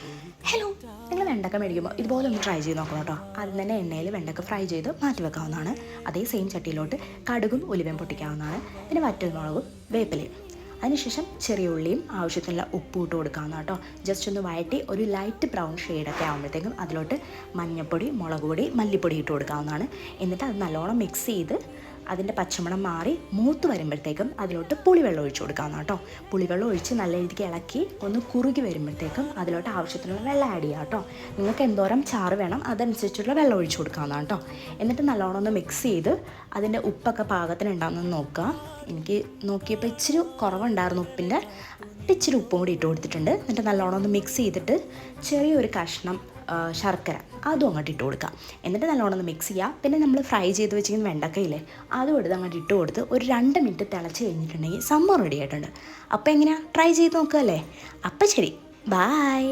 Hello നിങ്ങൾ വെണ്ടക്ക മേടിക്കുമ്പോൾ ഇതുപോലെ ഒന്ന് ട്രൈ ചെയ്ത് നോക്കണം കേട്ടോ. ആദ്യം തന്നെ എണ്ണയിൽ വെണ്ടക്ക ഫ്രൈ ചെയ്ത് മാറ്റി വെക്കാവുന്നതാണ്. അതേ സെയിം ചട്ടിയിലോട്ട് കടുകും ഉലുവയും പൊട്ടിക്കാവുന്നതാണ്. പിന്നെ വറ്റൽമുളകും വേപ്പിലയും. അതിനുശേഷം ചെറിയ ഉള്ളിയും ആവശ്യത്തിനുള്ള ഉപ്പ് ഇട്ട് കൊടുക്കാവുന്ന കേട്ടോ. ജസ്റ്റ് ഒന്ന് വഴറ്റി ഒരു ലൈറ്റ് ബ്രൗൺ ഷെയ്ഡൊക്കെ ആകുമ്പോഴത്തേക്കും അതിലോട്ട് മഞ്ഞൾപ്പൊടി മുളക് പൊടി മല്ലിപ്പൊടി ഇട്ട് കൊടുക്കാവുന്നതാണ്. എന്നിട്ട് അത് നല്ലോണം മിക്സ് ചെയ്ത് അതിന്റെ പച്ചമണം മാറി മൂത്ത് വരുമ്പോഴത്തേക്കും അതിലോട്ട് പുളിവെള്ളം ഒഴിച്ചു കൊടുക്കാവുന്ന കേട്ടോ. പുളിവെള്ളം ഒഴിച്ച് നല്ല രീതിക്ക് ഇളക്കി ഒന്ന് കുറുകി വരുമ്പോഴത്തേക്കും അതിലോട്ട് ആവശ്യത്തിനുള്ള വെള്ളം ആഡ് ചെയ്യാം കേട്ടോ. നിങ്ങൾക്ക് എന്തോരം ചാറ് വേണം അതനുസരിച്ചുള്ള വെള്ളം ഒഴിച്ചു കൊടുക്കാവുന്ന കേട്ടോ. എന്നിട്ട് നല്ലോണം ഒന്ന് മിക്സ് ചെയ്ത് അതിന്റെ ഉപ്പൊക്കെ പാകത്തിന് ഉണ്ടാകുന്നത് നോക്കുക. എനിക്ക് നോക്കിയപ്പോൾ ഇച്ചിരി കുറവുണ്ടായിരുന്നു ഉപ്പിന്റെ. ഇച്ചിരി ഉപ്പും കൂടി ഇട്ട് കൊടുത്തിട്ടുണ്ട്. എന്നിട്ട് നല്ലോണം ഒന്ന് മിക്സ് ചെയ്തിട്ട് ചെറിയൊരു കഷ്ണം ശർക്കര. അതും അങ്ങോട്ട് ഇട്ട് കൊടുക്കുക എന്നിട്ട് നല്ലോണം ഒന്ന് മിക്സ് ചെയ്യുക പിന്നെ നമ്മൾ ഫ്രൈ ചെയ്ത് വെച്ചിരിക്കുന്ന വെണ്ടക്കയില്ലേ അതും എടുത്ത് അങ്ങോട്ട് ഇട്ട് കൊടുത്ത് ഒരു രണ്ട് മിനിറ്റ് തിളച്ച് കഴിഞ്ഞിട്ടുണ്ടെങ്കിൽ സംഭവം റെഡി ആയിട്ടുണ്ട്. അപ്പോൾ എങ്ങനെയാണ് ട്രൈ ചെയ്ത് നോക്കുക അല്ലേ? അപ്പം ശരി. ബായ്